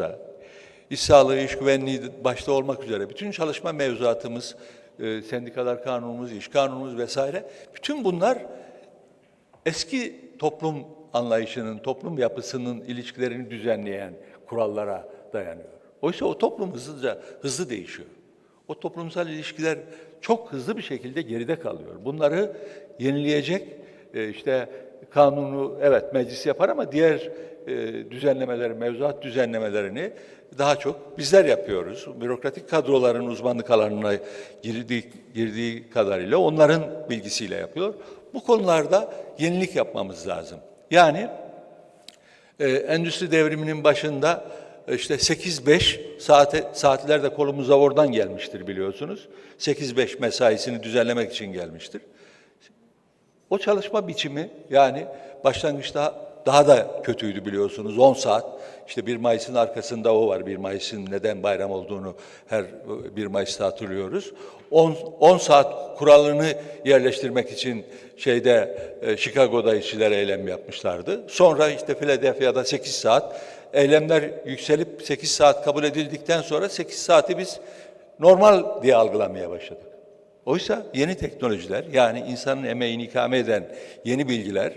çalışmalarımızda, iş sağlığı, iş güvenliği başta olmak üzere bütün çalışma mevzuatımız, e, sendikalar kanunumuz, iş kanunumuz vesaire, bütün bunlar eski toplum anlayışının, toplum yapısının ilişkilerini düzenleyen kurallara dayanıyor. Oysa o toplum hızlıca, hızlı değişiyor. O toplumsal ilişkiler çok hızlı bir şekilde geride kalıyor. Bunları yenileyecek e, işte kanunu evet meclis yapar ama diğer e, düzenlemeleri, mevzuat düzenlemelerini daha çok bizler yapıyoruz. Bürokratik kadroların uzmanlık alanına girdiği, girdiği kadarıyla onların bilgisiyle yapıyor. Bu konularda yenilik yapmamız lazım. Yani e, endüstri devriminin başında e, işte 8-5 saate, saatler de kolumuza oradan gelmiştir biliyorsunuz. 8-5 mesaisini düzenlemek için gelmiştir. O çalışma biçimi yani başlangıçta daha da kötüydü biliyorsunuz 10 saat. İşte 1 Mayıs'ın arkasında o var. 1 Mayıs'ın neden bayram olduğunu her 1 Mayıs'ta hatırlıyoruz. 10, 10 saat kuralını yerleştirmek için şeyde e, Chicago'da işçiler eylem yapmışlardı. Sonra işte Philadelphia'da 8 saat eylemler yükselip 8 saat kabul edildikten sonra 8 saati biz normal diye algılamaya başladık. Oysa yeni teknolojiler yani insanın emeğini ikame eden yeni bilgiler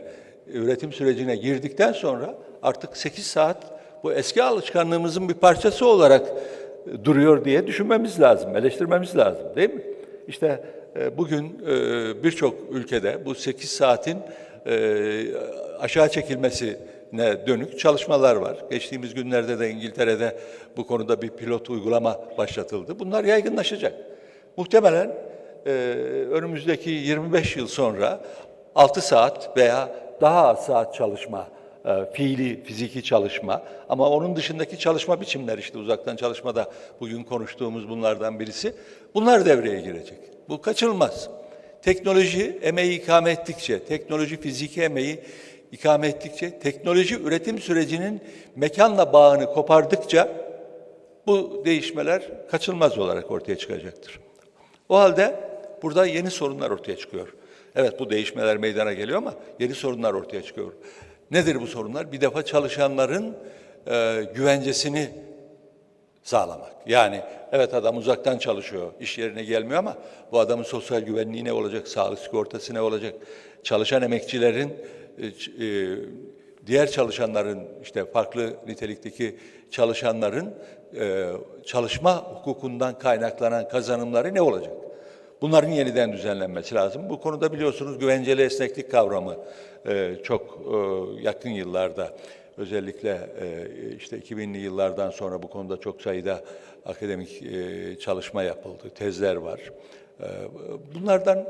üretim sürecine girdikten sonra artık 8 saat bu eski alışkanlığımızın bir parçası olarak e, duruyor diye düşünmemiz lazım, eleştirmemiz lazım değil mi? İşte e, bugün e, birçok ülkede bu 8 saatin aşağı çekilmesine dönük çalışmalar var. Geçtiğimiz günlerde de İngiltere'de bu konuda bir pilot uygulama başlatıldı. Bunlar yaygınlaşacak. Muhtemelen önümüzdeki 25 yıl sonra 6 saat veya daha az saat çalışma, e, fiili, fiziki çalışma ama onun dışındaki çalışma biçimler işte uzaktan çalışma da bugün konuştuğumuz bunlardan birisi. Bunlar devreye girecek. Bu kaçınılmaz. Teknoloji emeği ikame ettikçe, teknoloji fiziki emeği ikame ettikçe, teknoloji üretim sürecinin mekanla bağını kopardıkça bu değişmeler kaçınılmaz olarak ortaya çıkacaktır. O halde burada yeni sorunlar ortaya çıkıyor. Evet bu değişmeler meydana geliyor ama yeni sorunlar ortaya çıkıyor. Nedir bu sorunlar? Bir defa çalışanların e, güvencesini sağlamak. Yani evet adam uzaktan çalışıyor, iş yerine gelmiyor ama bu adamın sosyal güvenliği ne olacak, sağlık sigortası ne olacak? Çalışan emekçilerin, e, e, diğer çalışanların, işte farklı nitelikteki çalışanların e, çalışma hukukundan kaynaklanan kazanımları ne olacak? Bunların yeniden düzenlenmesi lazım. Bu konuda biliyorsunuz güvenceli esneklik kavramı e, çok e, yakın yıllarda özellikle e, işte 2000'li yıllardan sonra bu konuda çok sayıda akademik e, çalışma yapıldı, tezler var. E, bunlardan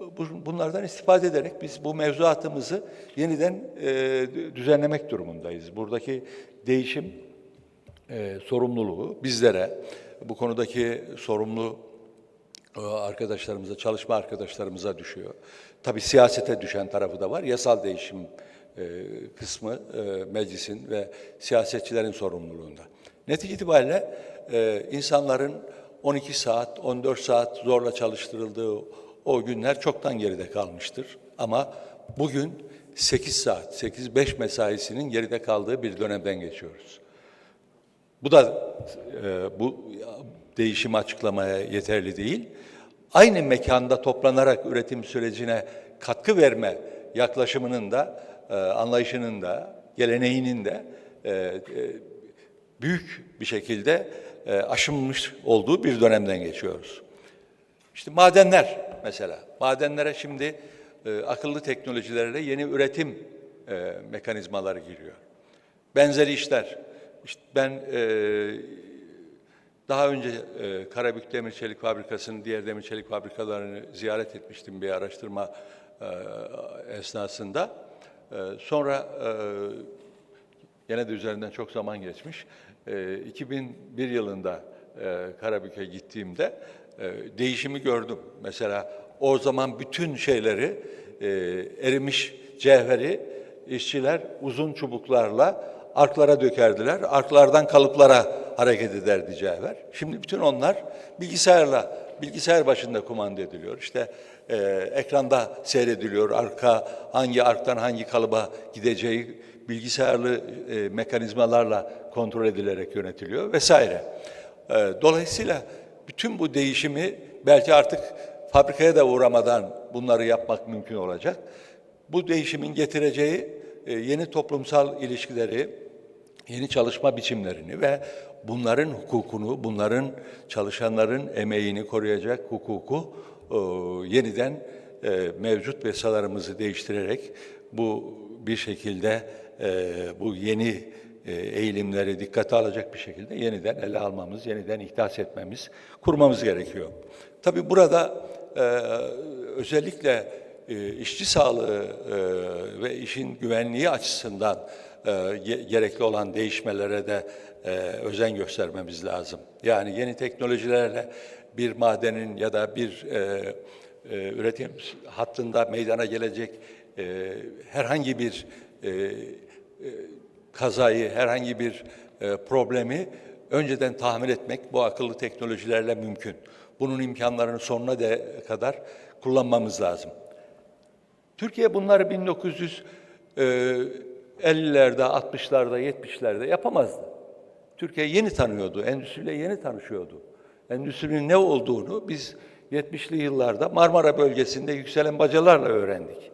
bu- bunlardan istifade ederek biz bu mevzuatımızı yeniden e, düzenlemek durumundayız. Buradaki değişim e, sorumluluğu bizlere, bu konudaki sorumlu arkadaşlarımıza, çalışma arkadaşlarımıza düşüyor. Tabii siyasete düşen tarafı da var. Yasal değişim e, kısmı e, meclisin ve siyasetçilerin sorumluluğunda. Netice itibariyle e, insanların 12 saat, 14 saat zorla çalıştırıldığı o günler çoktan geride kalmıştır. Ama bugün 8 saat, 8-5 mesaisinin geride kaldığı bir dönemden geçiyoruz. Bu da e, bu değişimi açıklamaya yeterli değil. Aynı mekanda toplanarak üretim sürecine katkı verme yaklaşımının da, e, anlayışının da, geleneğinin de e, e, büyük bir şekilde e, aşınmış olduğu bir dönemden geçiyoruz. İşte madenler mesela. Madenlere şimdi e, akıllı teknolojilerle yeni üretim e, mekanizmaları giriyor. Benzeri işler. İşte ben e, daha önce e, Karabük Demir Çelik Fabrikası'nın diğer demir çelik fabrikalarını ziyaret etmiştim bir araştırma e, esnasında. E, sonra e, Gene de üzerinden çok zaman geçmiş. Ee, 2001 yılında e, Karabük'e gittiğimde e, değişimi gördüm. Mesela o zaman bütün şeyleri e, erimiş cevheri işçiler uzun çubuklarla arklara dökerdiler. Arklardan kalıplara hareket ederdi cevher. Şimdi bütün onlar bilgisayarla, bilgisayar başında kumanda ediliyor. İşte e, ekranda seyrediliyor. Arka hangi arktan hangi kalıba gideceği bilgisayarlı e, mekanizmalarla kontrol edilerek yönetiliyor vesaire. E, dolayısıyla bütün bu değişimi belki artık fabrikaya da uğramadan bunları yapmak mümkün olacak. Bu değişimin getireceği e, yeni toplumsal ilişkileri, yeni çalışma biçimlerini ve bunların hukukunu, bunların çalışanların emeğini koruyacak hukuku e, yeniden e, mevcut yasalarımızı değiştirerek bu bir şekilde bu yeni eğilimleri dikkate alacak bir şekilde yeniden ele almamız, yeniden ihdas etmemiz, kurmamız gerekiyor. Tabii burada özellikle işçi sağlığı e, ve işin güvenliği açısından e, ge- gerekli olan değişmelere de e, özen göstermemiz lazım. Yani yeni teknolojilerle bir madenin ya da bir e, e, üretim hattında meydana gelecek e, herhangi bir e, e, kazayı, herhangi bir e, problemi önceden tahmin etmek bu akıllı teknolojilerle mümkün. Bunun imkanlarını sonuna de kadar kullanmamız lazım. Türkiye bunları 1950'lerde, 60'larda, 70'lerde yapamazdı. Türkiye yeni tanıyordu, endüstriyle yeni tanışıyordu. Endüstrinin ne olduğunu biz 70'li yıllarda Marmara bölgesinde yükselen bacalarla öğrendik.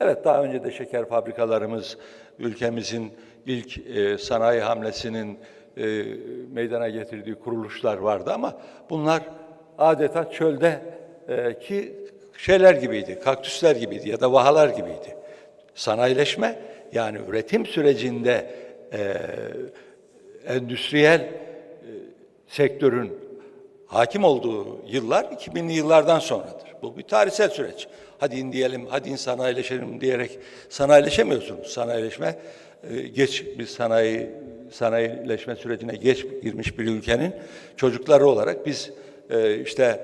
Evet daha önce de şeker fabrikalarımız ülkemizin ilk e, sanayi hamlesinin e, meydana getirdiği kuruluşlar vardı ama bunlar adeta çölde e, ki şeyler gibiydi, kaktüsler gibiydi ya da vahalar gibiydi. Sanayileşme yani üretim sürecinde e, endüstriyel e, sektörün hakim olduğu yıllar 2000'li yıllardan sonradır. Bu bir tarihsel süreç. Hadi in diyelim, hadi in sanayileşelim diyerek sanayileşemiyorsunuz. Sanayileşme e, geç bir sanayi sanayileşme sürecine geç girmiş bir ülkenin çocukları olarak biz e, işte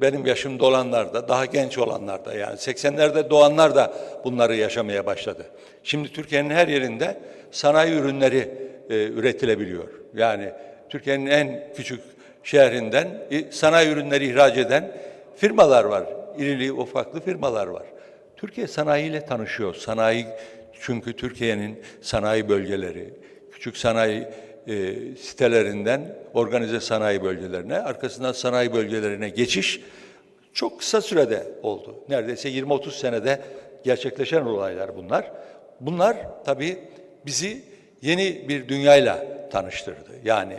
benim yaşımda olanlar da daha genç olanlar da yani 80'lerde doğanlar da bunları yaşamaya başladı. Şimdi Türkiye'nin her yerinde sanayi ürünleri e, üretilebiliyor. Yani Türkiye'nin en küçük şehrinden sanayi ürünleri ihraç eden firmalar var. İrili ufaklı firmalar var. Türkiye sanayiyle tanışıyor. Sanayi çünkü Türkiye'nin sanayi bölgeleri, küçük sanayi e, sitelerinden organize sanayi bölgelerine, arkasından sanayi bölgelerine geçiş çok kısa sürede oldu. Neredeyse 20-30 senede gerçekleşen olaylar bunlar. Bunlar tabii bizi yeni bir dünyayla tanıştırdı. Yani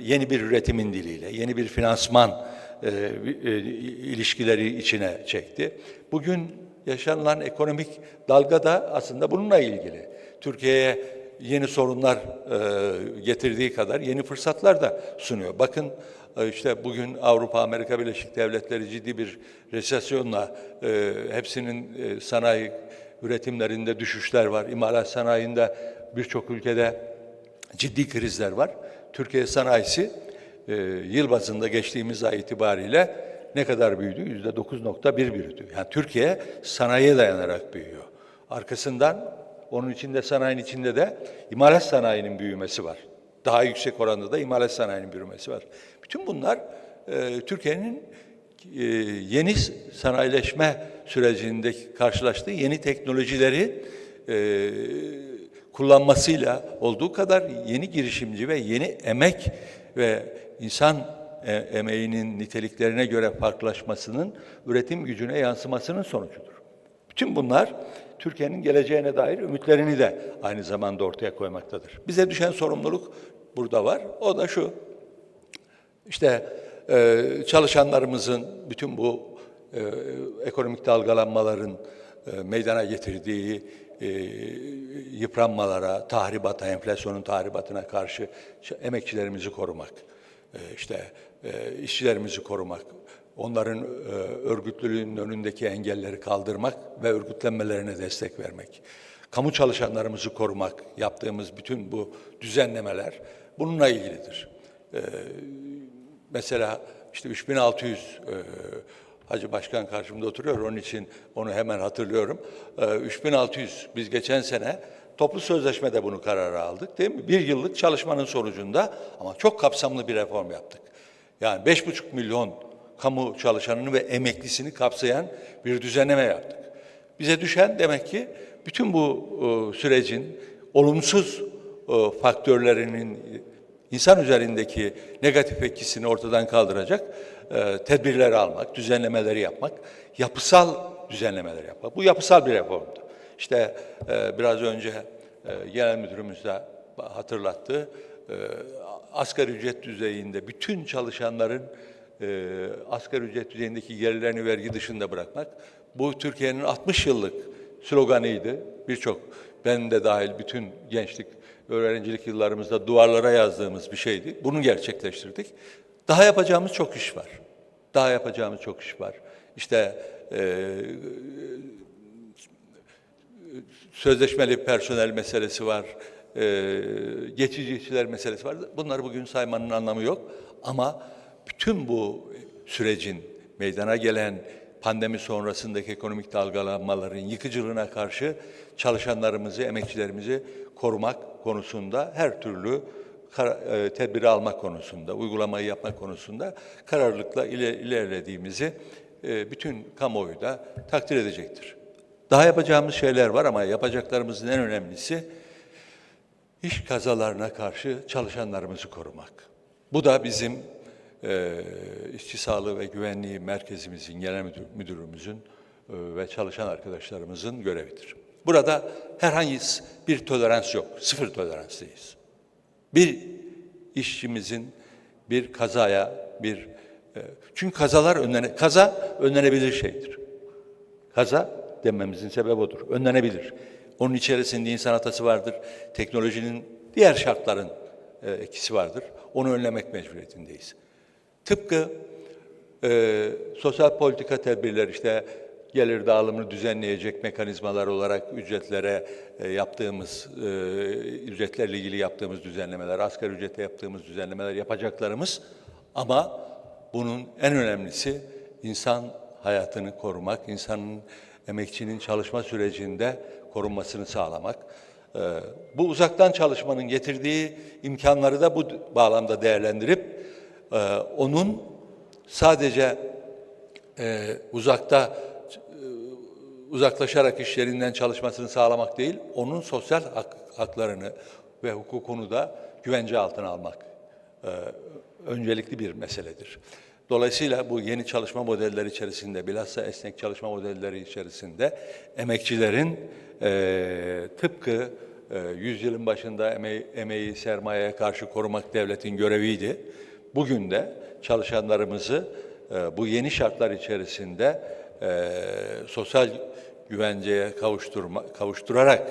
yeni bir üretimin diliyle, yeni bir finansman e, e, ilişkileri içine çekti. Bugün yaşanılan ekonomik dalga da aslında bununla ilgili. Türkiye'ye yeni sorunlar e, getirdiği kadar yeni fırsatlar da sunuyor. Bakın e, işte bugün Avrupa, Amerika Birleşik Devletleri ciddi bir resesyonla e, hepsinin e, sanayi üretimlerinde düşüşler var. İmalat sanayinde birçok ülkede ciddi krizler var. Türkiye sanayisi e, yıl bazında geçtiğimiz ay itibariyle ne kadar büyüdü? Yüzde 9.1 büyüdü. Yani Türkiye sanayiye dayanarak büyüyor. Arkasından onun içinde sanayinin içinde de imalat sanayinin büyümesi var. Daha yüksek oranda da imalat sanayinin büyümesi var. Bütün bunlar e, Türkiye'nin e, yeni sanayileşme sürecinde karşılaştığı yeni teknolojileri e, kullanmasıyla olduğu kadar yeni girişimci ve yeni emek ve insan e, emeğinin niteliklerine göre farklılaşmasının üretim gücüne yansımasının sonucudur. Bütün bunlar Türkiye'nin geleceğine dair ümitlerini de aynı zamanda ortaya koymaktadır. Bize düşen sorumluluk burada var. O da şu. İşte e, çalışanlarımızın bütün bu e, ekonomik dalgalanmaların e, meydana getirdiği e, yıpranmalara, tahribata, enflasyonun tahribatına karşı emekçilerimizi korumak, e, işte e, işçilerimizi korumak, onların e, örgütlülüğünün önündeki engelleri kaldırmak ve örgütlenmelerine destek vermek, kamu çalışanlarımızı korumak, yaptığımız bütün bu düzenlemeler bununla ilgilidir. E, mesela işte 3600 e, Hacı Başkan karşımda oturuyor, onun için onu hemen hatırlıyorum. E, 3600, biz geçen sene toplu sözleşmede bunu karara aldık değil mi? Bir yıllık çalışmanın sonucunda ama çok kapsamlı bir reform yaptık. Yani 5,5 milyon kamu çalışanını ve emeklisini kapsayan bir düzenleme yaptık. Bize düşen demek ki bütün bu e, sürecin olumsuz e, faktörlerinin insan üzerindeki negatif etkisini ortadan kaldıracak e, tedbirleri almak, düzenlemeleri yapmak, yapısal düzenlemeleri yapmak. Bu yapısal bir reformdu. İşte biraz önce genel müdürümüz de hatırlattı. Asgari ücret düzeyinde bütün çalışanların e, asgari ücret düzeyindeki gelirlerini vergi dışında bırakmak. Bu Türkiye'nin 60 yıllık sloganıydı. Birçok ben de dahil bütün gençlik, öğrencilik yıllarımızda duvarlara yazdığımız bir şeydi. Bunu gerçekleştirdik. Daha yapacağımız çok iş var. Daha yapacağımız çok iş var. İşte e, sözleşmeli personel meselesi var, e, geçici işçiler meselesi var. Bunları bugün saymanın anlamı yok. Ama bütün bu sürecin meydana gelen pandemi sonrasındaki ekonomik dalgalanmaların yıkıcılığına karşı çalışanlarımızı, emekçilerimizi korumak konusunda her türlü e, tedbiri almak konusunda, uygulamayı yapmak konusunda kararlılıkla ile- ilerlediğimizi e, bütün kamuoyu da takdir edecektir. Daha yapacağımız şeyler var ama yapacaklarımızın en önemlisi iş kazalarına karşı çalışanlarımızı korumak. Bu da bizim e, işçi sağlığı ve güvenliği merkezimizin, genel müdür, müdürümüzün e, ve çalışan arkadaşlarımızın görevidir. Burada herhangi bir tolerans yok, sıfır toleranslıyız. Bir işçimizin bir kazaya, bir e, çünkü kazalar önlene, kaza önlenebilir şeydir. Kaza dememizin sebebi odur. Önlenebilir. Onun içerisinde insan hatası vardır. Teknolojinin diğer şartların e, etkisi vardır. Onu önlemek mecburiyetindeyiz. Tıpkı e, sosyal politika tedbirleri işte gelir dağılımını düzenleyecek mekanizmalar olarak ücretlere e, yaptığımız, e, ücretlerle ilgili yaptığımız düzenlemeler, asgari ücrete yaptığımız düzenlemeler yapacaklarımız ama bunun en önemlisi insan hayatını korumak, insanın, emekçinin çalışma sürecinde korunmasını sağlamak. Ee, Bu uzaktan çalışmanın getirdiği imkanları da bu bağlamda değerlendirip e, onun sadece e, uzakta e, uzaklaşarak iş yerinden çalışmasını sağlamak değil, onun sosyal hak- haklarını ve hukukunu da güvence altına almak e, öncelikli bir meseledir. Dolayısıyla bu yeni çalışma modelleri içerisinde, bilhassa esnek çalışma modelleri içerisinde emekçilerin e, tıpkı e, yüzyılın başında emeği, emeği sermayeye karşı korumak devletin göreviydi. Bugün de çalışanlarımızı e, bu yeni şartlar içerisinde e, sosyal güvenceye kavuşturma, kavuşturarak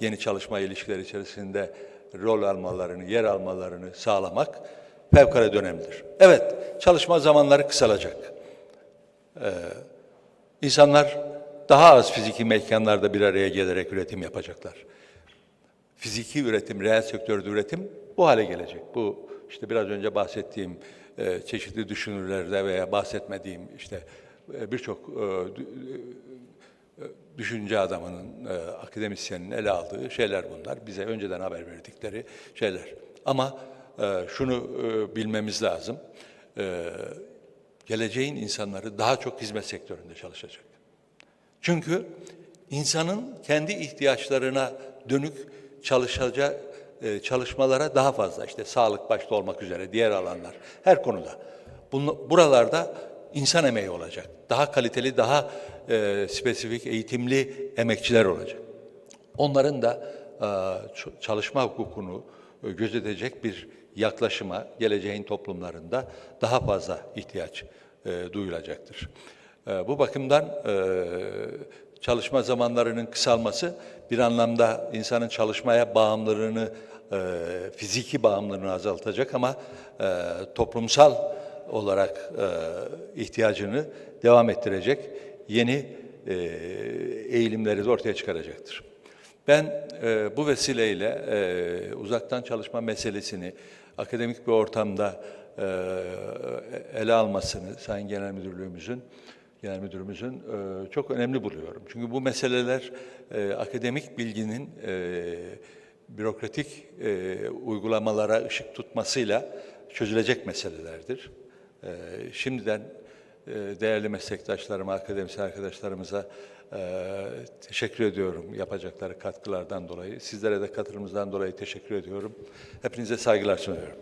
yeni çalışma ilişkileri içerisinde rol almalarını, yer almalarını sağlamak fevkalade önemlidir. Evet, çalışma zamanları kısalacak. Ee, insanlar daha az fiziki mekanlarda bir araya gelerek üretim yapacaklar. Fiziki üretim, reel sektörde üretim bu hale gelecek. Bu işte biraz önce bahsettiğim e, çeşitli düşünürlerde veya bahsetmediğim işte e, birçok e, dü- düşünce adamının, e, akademisyenin ele aldığı şeyler bunlar. Bize önceden haber verdikleri şeyler. Ama e, şunu e, bilmemiz lazım. E, geleceğin insanları daha çok hizmet sektöründe çalışacak. Çünkü insanın kendi ihtiyaçlarına dönük çalışacak e, çalışmalara daha fazla işte sağlık başta olmak üzere diğer alanlar her konuda. Bunu, buralarda insan emeği olacak. Daha kaliteli, daha e, spesifik, eğitimli emekçiler olacak. Onların da e, çalışma hukukunu e, gözetecek bir yaklaşıma geleceğin toplumlarında daha fazla ihtiyaç e, duyulacaktır. E, Bu bakımdan e, çalışma zamanlarının kısalması bir anlamda insanın çalışmaya bağımlılığını, e, fiziki bağımlılığını azaltacak ama e, toplumsal olarak e, ihtiyacını devam ettirecek yeni e, eğilimleri de ortaya çıkaracaktır. Ben e, bu vesileyle e, uzaktan çalışma meselesini akademik bir ortamda e, ele almasını Sayın Genel Müdürlüğümüzün Genel Müdürümüzün e, çok önemli buluyorum. Çünkü bu meseleler e, akademik bilginin e, bürokratik e, uygulamalara ışık tutmasıyla çözülecek meselelerdir. E, şimdiden e, değerli meslektaşlarıma, akademisyen arkadaşlarımıza e, teşekkür ediyorum yapacakları katkılardan dolayı. Sizlere de katılımınızdan dolayı teşekkür ediyorum. Hepinize saygılar sunuyorum.